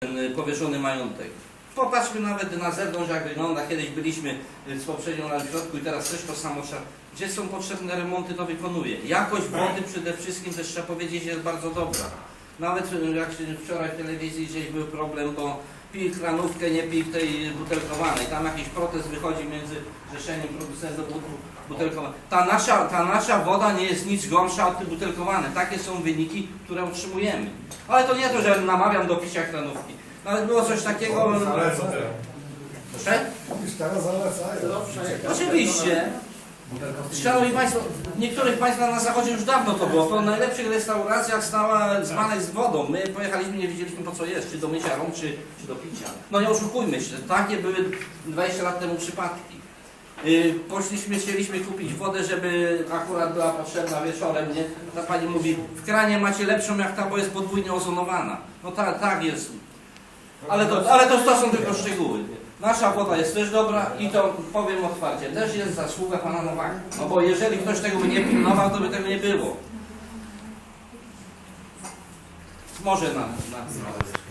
ten y, powieszony majątek. Popatrzmy nawet na zewnątrz, jak wygląda. Kiedyś byliśmy y, z poprzednią na środku i teraz też to samo trzeba. Gdzie są potrzebne remonty, to wykonuje. Jakość wody przede wszystkim, też trzeba powiedzieć, jest bardzo dobra. Nawet y, jak się wczoraj w telewizji gdzieś był problem, bo pij kranówkę, nie pij tej butelkowanej. Tam jakiś protest wychodzi między Zrzeszeniem Producentów Butelkowanych. Ta nasza, ta nasza woda nie jest nic gorsza od tej butelkowanej. Takie są wyniki, które otrzymujemy. Ale to nie to, że namawiam do picia kranówki. Nawet było coś takiego... Proszę? Oczywiście. Szanowni Państwo, w niektórych Państwa na zachodzie już dawno to było. To w najlepszych restauracjach stała dzbanek z wodą. My pojechaliśmy, nie wiedzieliśmy po co jest, czy do mycia rąk, czy, czy do picia. No nie oszukujmy się, takie były 20 lat temu przypadki. Yy, poszliśmy, chcieliśmy kupić wodę, żeby akurat była potrzebna wieczorem, nie? Ta pani mówi, w kranie macie lepszą jak ta, bo jest podwójnie ozonowana. No tak, tak jest. Ale to, ale to, to są tylko szczegóły. Nasza woda jest też dobra i to powiem otwarcie, też jest zasługa pana Nowaka. No bo jeżeli ktoś tego by nie pilnował, to by tego nie było. Może na, na, na